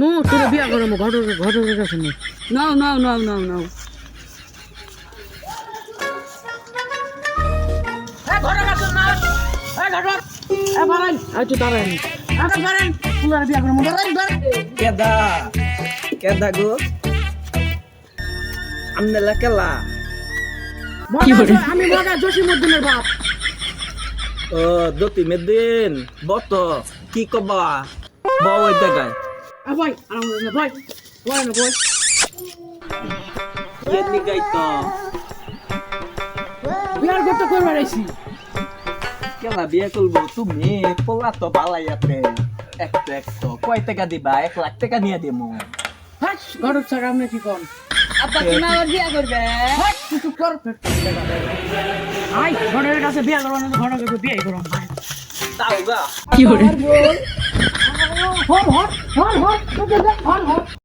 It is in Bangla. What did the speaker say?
নো তোর বিয়া করব ঘটক ঘটকের কাছে নো। নাও নাও নাও নাও নাও। দাঁড়ান। তোর বিয়া করব কেদা কেদা গো? আমনেলা কেলা? আমি মগা জসিমুদ্দিনের বাপ। ও দতি মেদিন বত কি কবা? বউ ওই জায়গায় আ ভাই আরাম করে ভাই ভাই না ভাই ইয়ে নিগাই তো বিয়ার করতে করবার আইছি। কেলা বিয়ে করব? তুমি পোলা তো বালাইয়াতে একটু একটু। কয় টাকা দিবা? এক লাখ টাকা নিয়ে দিমু। হ্যাঁ ঘটক ছাড়া আপনি কি কন? আব্বা তুমি আবার বিয়া করবে? হাট, তুই চুপ কর আই ঘটকের কাছে বিয়া করব না ঘটকের কাছে বিয়ে করব তাও গা। হর হর হর হর হর হর হর